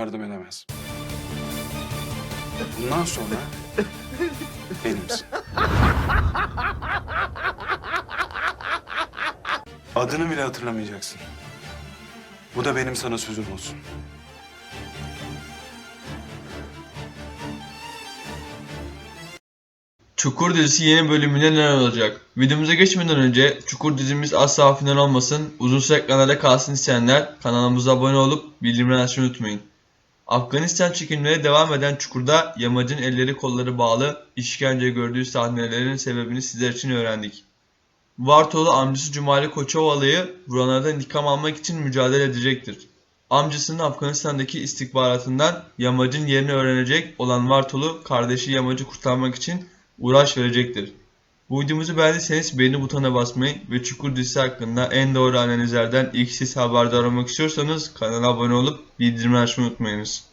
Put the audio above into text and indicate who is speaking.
Speaker 1: yardım edemez. Bundan sonra benimsin. Adını bile hatırlamayacaksın. Bu da benim sana sözüm olsun.
Speaker 2: Çukur dizisi yeni bölümünde neler olacak? Videomuza geçmeden önce Çukur dizimiz asla final olmasın, uzun süre ekranlarda kalsın isteyenler kanalımıza abone olup bildirimleri açmayı unutmayın. Afganistan çekimleri devam eden Çukur'da Yamacın elleri kolları bağlı işkence gördüğü sahnelerin sebebini sizler için öğrendik. Vartolu amcası Cumali Koçovalı'yı vuranlardan intikam almak için mücadele edecektir. Amcasının Afganistan'daki istihbaratından Yamacın yerini öğrenecek olan Vartolu kardeşi Yamacı kurtarmak için uğraş verecektir. Bu videomuzu beğendiyseniz beğeni butonuna basmayı ve Çukur dizisi hakkında en doğru analizlerden ilk siz haberdar olmak istiyorsanız kanala abone olup bildirimleri açmayı unutmayınız.